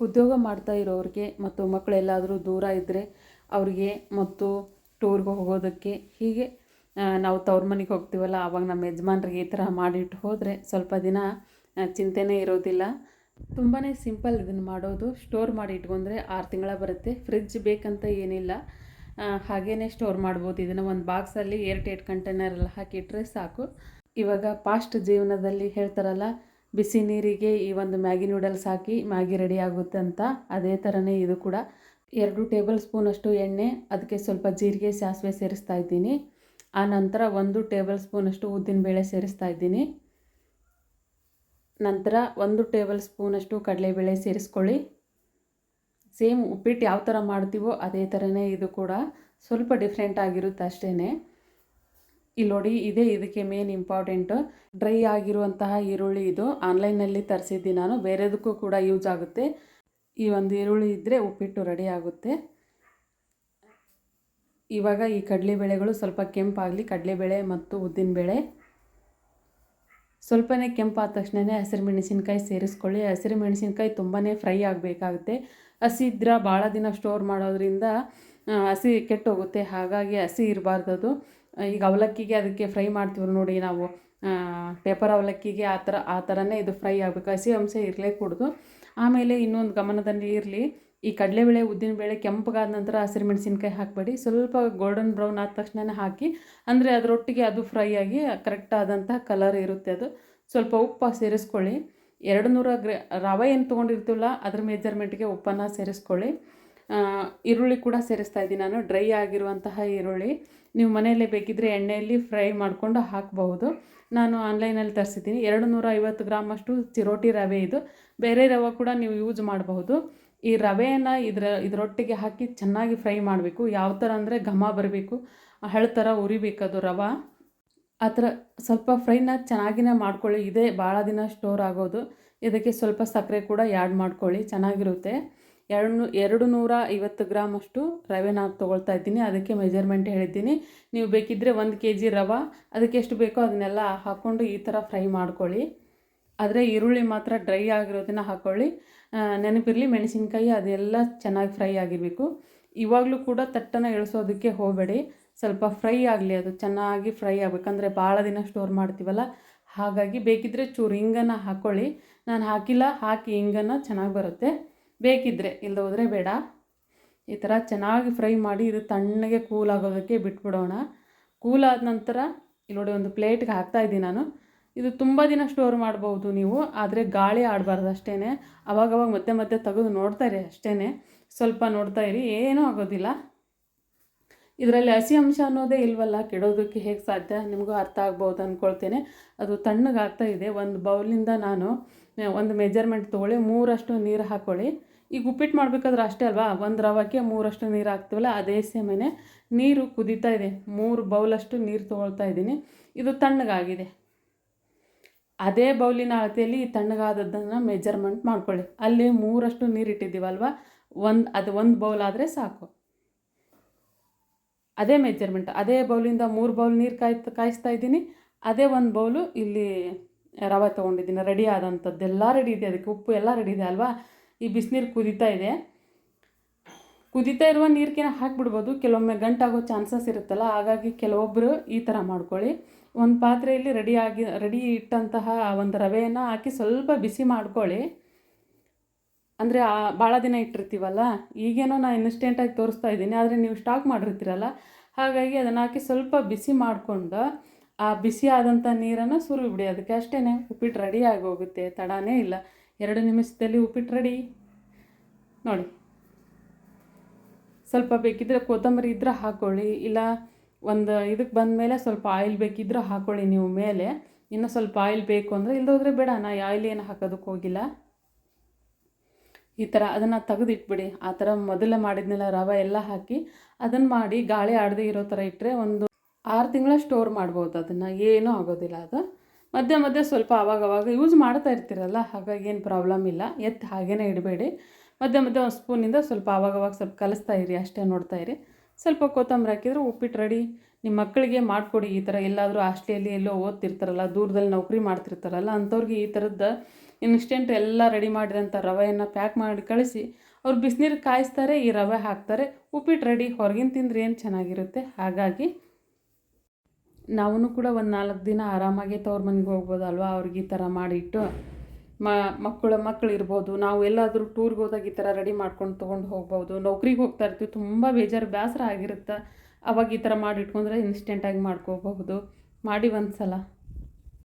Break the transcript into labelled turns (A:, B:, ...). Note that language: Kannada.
A: ಉದ್ಯೋಗ ಮಾಡ್ತಾ ಇರೋರಿಗೆ ಮತ್ತು ಮಕ್ಕಳೆಲ್ಲಾದರೂ ದೂರ ಇದ್ದರೆ ಅವ್ರಿಗೆ ಮತ್ತು ಟೂರ್ಗೆ ಹೋಗೋದಕ್ಕೆ ಹೀಗೆ ನಾವು ತವ್ರ ಮನೆಗೆ ಹೋಗ್ತೀವಲ್ಲ, ಆವಾಗ ನಮ್ಮ ಯಜಮಾನ್ರಿಗೆ ಈ ಥರ ಮಾಡಿಟ್ಟು ಹೋದರೆ ಸ್ವಲ್ಪ ದಿನ ಚಿಂತೆನೇ ಇರೋದಿಲ್ಲ. ತುಂಬಾ ಸಿಂಪಲ್ ಇದನ್ನು ಮಾಡೋದು. ಸ್ಟೋರ್ ಮಾಡಿ ಇಟ್ಕೊಂಡ್ರೆ ಆರು ತಿಂಗಳ ಬರುತ್ತೆ. ಫ್ರಿಜ್ ಬೇಕಂತ ಏನಿಲ್ಲ. ಹಾಗೇ ಸ್ಟೋರ್ ಮಾಡ್ಬೋದು. ಇದನ್ನು ಒಂದು ಬಾಕ್ಸಲ್ಲಿ ಏರ್ ಟೈಟ್ ಕಂಟೈನರಲ್ಲಿ ಹಾಕಿಟ್ಟರೆ ಸಾಕು. ಇವಾಗ ಪಾಸ್ಟ್ ಜೀವನದಲ್ಲಿ ಹೇಳ್ತಾರಲ್ಲ ಬಿಸಿ ನೀರಿಗೆ ಈ ಒಂದು ಮ್ಯಾಗಿ ನೂಡಲ್ಸ್ ಹಾಕಿ ಮ್ಯಾಗಿ ರೆಡಿ ಆಗುತ್ತೆ ಅಂತ ಅದೇ ಥರನೇ ಇದು ಕೂಡ. ಎರಡು ಟೇಬಲ್ ಸ್ಪೂನಷ್ಟು ಎಣ್ಣೆ, ಅದಕ್ಕೆ ಸ್ವಲ್ಪ ಜೀರಿಗೆ, ಸಾಸಿವೆ ಸೇರಿಸ್ತಾ ಇದ್ದೀನಿ. ಆ ನಂತರ ಒಂದು ಟೇಬಲ್ ಸ್ಪೂನಷ್ಟು ಉದ್ದಿನಬೇಳೆ ಸೇರಿಸ್ತಾ ಇದ್ದೀನಿ. ನಂತರ ಒಂದು ಟೇಬಲ್ ಸ್ಪೂನಷ್ಟು ಕಡಲೆಬೇಳೆ ಸೇರಿಸ್ಕೊಳ್ಳಿ. ಸೇಮ್ ಉಪ್ಪಿಟ್ಟು ಯಾವ ಥರ ಮಾಡ್ತೀವೋ ಅದೇ ಥರನೇ ಇದು ಕೂಡ. ಸ್ವಲ್ಪ ಡಿಫ್ರೆಂಟ್ ಆಗಿರುತ್ತೆ ಅಷ್ಟೇ ಇಲ್ಲಿ ನೋಡಿ ಇದೇ, ಇದಕ್ಕೆ ಮೇನ್ ಇಂಪಾರ್ಟೆಂಟು ಡ್ರೈ ಆಗಿರುವಂತಹ ಈರುಳ್ಳಿ ಇದು. ಆನ್ಲೈನಲ್ಲಿ ತರಿಸಿದ್ದೆ ನಾನು. ಬೇರೆದಕ್ಕೂ ಕೂಡ ಯೂಸ್ ಆಗುತ್ತೆ. ಈ ಒಂದು ಈರುಳ್ಳಿ ಇದ್ದರೆ ಉಪ್ಪಿಟ್ಟು ರೆಡಿ ಆಗುತ್ತೆ. ಇವಾಗ ಈ ಕಡಲೆಬೇಳೆಗಳು ಸ್ವಲ್ಪ ಕೆಂಪಾಗಲಿ ಕಡಲೆಬೇಳೆ ಮತ್ತು ಉದ್ದಿನಬೇಳೆ ಸ್ವಲ್ಪನೇ ಕೆಂಪಾದ ತಕ್ಷಣವೇ ಹಸಿರು ಮೆಣಸಿನ್ಕಾಯಿ ಸೇರಿಸ್ಕೊಳ್ಳಿ. ಹಸಿರು ಮೆಣಸಿನ್ಕಾಯಿ ತುಂಬಾ ಫ್ರೈ ಆಗಬೇಕಾಗುತ್ತೆ. ಹಸಿ ಇದ್ರೆ ಭಾಳ ದಿನ ಸ್ಟೋರ್ ಮಾಡೋದ್ರಿಂದ ಹಸಿ ಕೆಟ್ಟೋಗುತ್ತೆ. ಹಾಗಾಗಿ ಹಸಿ ಇರಬಾರ್ದು ಅದು ಈಗ ಅವಲಕ್ಕಿಗೆ ಅದಕ್ಕೆ ಫ್ರೈ ಮಾಡ್ತೀವಿ ನೋಡಿ ನಾವು ಪೇಪರ್ ಅವಲಕ್ಕಿಗೆ ಆ ಥರ, ಆ ಥರನೇ ಇದು ಫ್ರೈ ಆಗಬೇಕು. ಹಸಿ ಅಂಶ ಇರಲೇ ಕೂಡದು ಆಮೇಲೆ ಇನ್ನೊಂದು ಗಮನದಲ್ಲಿ ಇರಲಿ, ಈ ಕಡಲೆಬೇಳೆ ಉದ್ದಿನಬೇಳೆ ಕೆಂಪಗಾದ ನಂತರ ಹಸಿರು ಮೆಣಸಿನ್ಕಾಯಿ ಹಾಕಬೇಡಿ. ಸ್ವಲ್ಪ ಗೋಲ್ಡನ್ ಬ್ರೌನ್ ಆದ ತಕ್ಷಣ ಹಾಕಿ, ಅಂದರೆ ಅದರೊಟ್ಟಿಗೆ ಅದು ಫ್ರೈ ಆಗಿ ಕರೆಕ್ಟ್ ಆದಂಥ ಕಲರ್ ಇರುತ್ತೆ ಅದು. ಸ್ವಲ್ಪ ಉಪ್ಪು ಸೇರಿಸ್ಕೊಳ್ಳಿ. ಎರಡು ನೂರ ಗ್ರ, ರವೆ ಏನು ತೊಗೊಂಡಿರ್ತೀವಲ್ಲ, ಅದ್ರ ಮೆಜರ್ಮೆಂಟ್ಗೆ ಉಪ್ಪನ್ನು ಸೇರಿಸ್ಕೊಳ್ಳಿ. ಈರುಳ್ಳಿ ಕೂಡ ಸೇರಿಸ್ತಾ ಇದ್ದೀನಿ ನಾನು ಡ್ರೈ ಆಗಿರುವಂತಹ ಈರುಳ್ಳಿ. ನೀವು ಮನೆಯಲ್ಲೇ ಬೇಕಿದ್ದರೆ ಎಣ್ಣೆಯಲ್ಲಿ ಫ್ರೈ ಮಾಡಿಕೊಂಡು ಹಾಕಬಹುದು. ನಾನು ಆನ್ಲೈನಲ್ಲಿ ತರಿಸಿದ್ದೀನಿ. ಎರಡು ನೂರ ಐವತ್ತು ಗ್ರಾಮಷ್ಟು ಚಿರೋಟಿ ರವೆ ಇದು. ಬೇರೆ ರವೆ ಕೂಡ ನೀವು ಯೂಸ್ ಮಾಡಬಹುದು. ಈ ರವೆಯನ್ನು ಇದರ, ಇದರೊಟ್ಟಿಗೆ ಹಾಕಿ ಚೆನ್ನಾಗಿ ಫ್ರೈ ಮಾಡಬೇಕು. ಯಾವ ಥರ ಅಂದರೆ ಘಮ ಬರಬೇಕು, ಹಳೆ ಥರ ಉರಿಬೇಕು ಅದು ರವೆ. ಆ ಥರ ಸ್ವಲ್ಪ ಫ್ರೈನ ಚೆನ್ನಾಗಿನೇ ಮಾಡ್ಕೊಳ್ಳಿ. ಇದೇ ಭಾಳ ದಿನ ಸ್ಟೋರ್ ಆಗೋದು. ಇದಕ್ಕೆ ಸ್ವಲ್ಪ ಸಕ್ಕರೆ ಕೂಡ ಆ್ಯಡ್ ಮಾಡ್ಕೊಳ್ಳಿ. ಚೆನ್ನಾಗಿರುತ್ತೆ. ಎರಡು ಎರಡು ನೂರ ಐವತ್ತು ಗ್ರಾಮಷ್ಟು ರವೆ ನಾನು ತೊಗೊಳ್ತಾ ಇದ್ದೀನಿ. ಅದಕ್ಕೆ ಮೆಜರ್ಮೆಂಟ್ ಹೇಳಿದ್ದೀನಿ. ನೀವು ಬೇಕಿದ್ದರೆ ಒಂದು ಕೆ ಜಿ ರವೆ, ಅದಕ್ಕೆ ಎಷ್ಟು ಬೇಕೋ ಅದನ್ನೆಲ್ಲ ಹಾಕ್ಕೊಂಡು ಈ ಥರ ಫ್ರೈ ಮಾಡ್ಕೊಳ್ಳಿ. ಆದರೆ ಈರುಳ್ಳಿ ಮಾತ್ರ ಡ್ರೈ ಆಗಿರೋದನ್ನ ಹಾಕ್ಕೊಳ್ಳಿ ನೆನಪಿರಲಿ ಮೆಣಸಿನ್ಕಾಯಿ ಅದೆಲ್ಲ ಚೆನ್ನಾಗಿ ಫ್ರೈ ಆಗಿರಬೇಕು. ಇವಾಗಲೂ ಕೂಡ ತಟ್ಟನ ಇಳಿಸೋದಕ್ಕೆ ಹೋಗಬೇಡಿ. ಸ್ವಲ್ಪ ಫ್ರೈ ಆಗಲಿ, ಅದು ಚೆನ್ನಾಗಿ ಫ್ರೈ ಆಗಬೇಕಂದ್ರೆ ಭಾಳ ದಿನ ಸ್ಟೋರ್ ಮಾಡ್ತೀವಲ್ಲ, ಹಾಗಾಗಿ ಬೇಕಿದ್ದರೆ ಚೂರು ಹಿಂಗನ್ನು ಹಾಕ್ಕೊಳ್ಳಿ ನಾನು ಹಾಕಿಲ್ಲ, ಹಾಕಿ ಹಿಂಗನ್ನು ಚೆನ್ನಾಗಿ ಬರುತ್ತೆ. ಬೇಕಿದ್ದರೆ ಇಲ್ಲದೆ ಹೋದರೆ ಬೇಡ. ಈ ಥರ ಚೆನ್ನಾಗಿ ಫ್ರೈ ಮಾಡಿ ಇದು ತಣ್ಣಗೆ ಕೂಲ್ ಆಗೋದಕ್ಕೆ ಬಿಟ್ಬಿಡೋಣ. ಕೂಲ್ ಆದ ನಂತರ ಇಲ್ಲಿ ನೋಡಿ ಒಂದು ಪ್ಲೇಟ್ಗೆ ಹಾಕ್ತಾ ಇದ್ದೀನಿ ನಾನು. ಇದು ತುಂಬ ದಿನ ಸ್ಟೋರ್ ಮಾಡ್ಬೋದು ನೀವು, ಆದರೆ ಗಾಳಿ ಆಡಬಾರ್ದು ಅಷ್ಟೇ ಅವಾಗವಾಗ ಮತ್ತೆ ಮತ್ತೆ ತೆಗೆದು ನೋಡ್ತಾ ಇರಿ ಅಷ್ಟೇ ಸ್ವಲ್ಪ ನೋಡ್ತಾ ಇರಿ, ಏನೂ ಆಗೋದಿಲ್ಲ. ಇದರಲ್ಲಿ ಹಸಿ ಅಂಶ ಅನ್ನೋದೇ ಇಲ್ವಲ್ಲ, ಕೆಡೋದಕ್ಕೆ ಹೇಗೆ ಸಾಧ್ಯ? ನಿಮಗೂ ಅರ್ಥ ಆಗ್ಬೋದು ಅಂದ್ಕೊಳ್ತೇನೆ ಅದು ತಣ್ಣಗಾಗ್ತಾ ಇದೆ. ಒಂದು ಬೌಲಿಂದ ನಾನು ಒಂದು ಮೆಜರ್ಮೆಂಟ್ ತೊಗೊಳ್ಳಿ, ಮೂರಷ್ಟು ನೀರು ಹಾಕ್ಕೊಳ್ಳಿ ಈಗ ಉಪ್ಪಿಟ್ಟು ಮಾಡಬೇಕಾದ್ರೆ ಅಷ್ಟೇ ಅಲ್ವಾ? ಒಂದು ರವಕ್ಕೆ ಮೂರಷ್ಟು ನೀರು ಹಾಕ್ತೀವಲ್ಲ, ಅದೇ ಸೇಮೇನೆ ನೀರು ಕುದೀತಾ ಇದೆ. ಮೂರು ಬೌಲಷ್ಟು ನೀರು ತೊಗೊಳ್ತಾ ಇದ್ದೀನಿ. ಇದು ತಣ್ಣಗಾಗಿದೆ. ಅದೇ ಬೌಲಿನ ಅಳತೆಯಲ್ಲಿ ಈ ತಣ್ಣಗಾದದ್ದನ್ನು ಮೆಜರ್ಮೆಂಟ್ ಮಾಡ್ಕೊಳ್ಳಿ. ಅಲ್ಲಿ ಮೂರಷ್ಟು ನೀರು ಇಟ್ಟಿದ್ದೀವಲ್ವ? ಒಂದು, ಅದು ಒಂದು ಬೌಲ್ ಆದರೆ ಸಾಕು. ಅದೇ ಮೆಜರ್ಮೆಂಟ್ ಅದೇ ಬೌಲಿಂದ ಮೂರು ಬೌಲ್ ನೀರು ಕಾಯ್ತಾ ಕಾಯಿಸ್ತಾ ಇದ್ದೀನಿ. ಅದೇ ಒಂದು ಬೌಲು ಇಲ್ಲಿ ರವೆ ತೊಗೊಂಡಿದ್ದೀನಿ ರೆಡಿ ಆದಂಥದ್ದೆಲ್ಲ ರೆಡಿ ಇದೆ. ಅದಕ್ಕೆ ಉಪ್ಪು ಎಲ್ಲ ರೆಡಿ ಇದೆ ಅಲ್ವಾ? ಈ ಬಿಸಿನೀರು ಕುದೀತಾ ಇದೆ. ಕುದೀತಾ ಇರುವ ನೀರಿಗೆನ ಹಾಕಿಬಿಡ್ಬೋದು. ಕೆಲವೊಮ್ಮೆ ಗಂಟಾಗೋ ಚಾನ್ಸಸ್ ಇರುತ್ತಲ್ಲ, ಹಾಗಾಗಿ ಕೆಲವೊಬ್ಬರು ಈ ಥರ ಮಾಡ್ಕೊಳ್ಳಿ. ಒಂದು ಪಾತ್ರೆಯಲ್ಲಿ ರೆಡಿ ಆಗಿ ರೆಡಿ ಇಟ್ಟಂತಹ ಒಂದು ರವೆಯನ್ನು ಹಾಕಿ ಸ್ವಲ್ಪ ಬಿಸಿ ಮಾಡ್ಕೊಳ್ಳಿ. ಅಂದರೆ ಭಾಳ ದಿನ ಇಟ್ಟಿರ್ತೀವಲ್ಲ, ಈಗೇನೋ ನಾನು ಇನ್ಸ್ಟೆಂಟಾಗಿ ತೋರಿಸ್ತಾ ಇದ್ದೀನಿ, ಆದರೆ ನೀವು ಸ್ಟಾಕ್ ಮಾಡಿರ್ತೀರಲ್ಲ, ಹಾಗಾಗಿ ಅದನ್ನು ಹಾಕಿ ಸ್ವಲ್ಪ ಬಿಸಿ ಮಾಡಿಕೊಂಡು ಆ ಬಿಸಿ ಆದಂಥ ನೀರನ್ನು ಸುರಿಬಿಡಿ. ಅದಕ್ಕೆ ಅಷ್ಟೇ ಉಪ್ಪಿಟ್ಟು ರೆಡಿ ಆಗೋಗುತ್ತೆ. ತಡನೇ ಇಲ್ಲ. ಎರಡು ನಿಮಿಷದಲ್ಲಿ ಉಪ್ಪಿಟ್ಟು ರೆಡಿ ನೋಡಿ. ಸ್ವಲ್ಪ ಬೇಕಿದ್ರೆ ಕೊತ್ತಂಬರಿ ಇದ್ರೆ ಹಾಕ್ಕೊಳ್ಳಿ ಇಲ್ಲ ಒಂದು ಇದಕ್ಕೆ ಬಂದ ಮೇಲೆ ಸ್ವಲ್ಪ ಆಯಿಲ್ ಬೇಕಿದ್ರೆ ಹಾಕ್ಕೊಳ್ಳಿ ನೀವು ಮೇಲೆ. ಇನ್ನೂ ಸ್ವಲ್ಪ ಆಯಿಲ್ ಬೇಕು ಅಂದರೆ ಇಲ್ಲದೋದ್ರೆ ಬೇಡ, ನಾ ಆಯಿಲ್ ಏನು ಹಾಕೋದಕ್ಕೆ ಹೋಗಿಲ್ಲ. ಈ ಥರ ಅದನ್ನು ತೆಗೆದಿಟ್ಬಿಡಿ. ಆ ಥರ ಮೊದಲೇ ಮಾಡಿದ್ನೆಲ್ಲ ರವೆ ಎಲ್ಲ ಹಾಕಿ ಅದನ್ನು ಮಾಡಿ ಗಾಳಿ ಆಡದೆ ಇರೋ ಥರ ಇಟ್ಟರೆ ಒಂದು ಆರು ತಿಂಗಳ ಸ್ಟೋರ್ ಮಾಡ್ಬೋದು, ಅದನ್ನು ಏನೂ ಆಗೋದಿಲ್ಲ ಅದು. ಮಧ್ಯೆ ಮಧ್ಯೆ ಸ್ವಲ್ಪ ಆವಾಗವಾಗ ಯೂಸ್ ಮಾಡ್ತಾ ಇರ್ತೀರಲ್ಲ, ಹಾಗಾಗಿ ಏನು ಪ್ರಾಬ್ಲಮ್ ಇಲ್ಲ. ಎತ್ತು ಹಾಗೇ ಇಡಬೇಡಿ. ಮಧ್ಯೆ ಮಧ್ಯೆ ಒಂದು ಸ್ಪೂನಿಂದ ಸ್ವಲ್ಪ ಆವಾಗವಾಗ ಸ್ವಲ್ಪ ಕಲಿಸ್ತಾ ಇರಿ, ಅಷ್ಟೇ ನೋಡ್ತಾ ಇರಿ. ಸ್ವಲ್ಪ ಕೊತ್ತಂಬರಿ ಹಾಕಿದ್ರೆ ಉಪ್ಪಿಟ್ಟು ರೆಡಿ ನಿಮ್ಮ ಮಕ್ಕಳಿಗೆ ಮಾಡಿಕೊಡಿ ಈ ಥರ. ಎಲ್ಲಾದರೂ ಹಾಸ್ಟೆಲಲ್ಲಿ ಎಲ್ಲೋ ಓದ್ತಿರ್ತಾರಲ್ಲ, ದೂರದಲ್ಲಿ ನೌಕರಿ ಮಾಡ್ತಿರ್ತಾರಲ್ಲ, ಅಂಥವ್ರಿಗೆ ಈ ಥರದ್ದು ಇನ್ಸ್ಟೆಂಟ್ ಎಲ್ಲ ರೆಡಿ ಮಾಡಿದಂಥ ರವೆಯನ್ನು ಪ್ಯಾಕ್ ಮಾಡಿ ಕಳಿಸಿ, ಅವ್ರು ಬಿಸಿನೀರು ಕಾಯಿಸ್ತಾರೆ, ಈ ರವೆ ಹಾಕ್ತಾರೆ, ಉಪ್ಪಿಟ್ಟು ರೆಡಿ ಹೊರಗಿನ ತಿಂದ್ರೆ ಏನು ಚೆನ್ನಾಗಿರುತ್ತೆ? ಹಾಗಾಗಿ ನಾವು ಕೂಡ ಒಂದು ನಾಲ್ಕು ದಿನ ಆರಾಮಾಗಿ ತವ್ರ ಮನೆಗೆ ಹೋಗ್ಬೋದಲ್ವಾ? ಅವ್ರಿಗೆ ಈ ಥರ ಮಾಡಿಟ್ಟು ಮಕ್ಕಳು ಮಕ್ಕಳು ಇರ್ಬೋದು. ನಾವು ಎಲ್ಲಾದರೂ ಟೂರ್ಗೆ ಹೋದಾಗ ಈ ಥರ ರೆಡಿ ಮಾಡ್ಕೊಂಡು ತೊಗೊಂಡು ಹೋಗ್ಬೋದು. ನೌಕ್ರಿಗೆ ಹೋಗ್ತಾ ಇರ್ತೀವಿ. ತುಂಬ ಬೇಜಾರು ಬೇಸರ ಆಗಿರುತ್ತೆ. ಅವಾಗ ಈ ಥರ ಮಾಡಿಟ್ಕೊಂಡ್ರೆ ಇನ್ಸ್ಟೆಂಟಾಗಿ ಮಾಡ್ಕೋಬಹುದು. ಮಾಡಿ ಒಂದು ಸಲ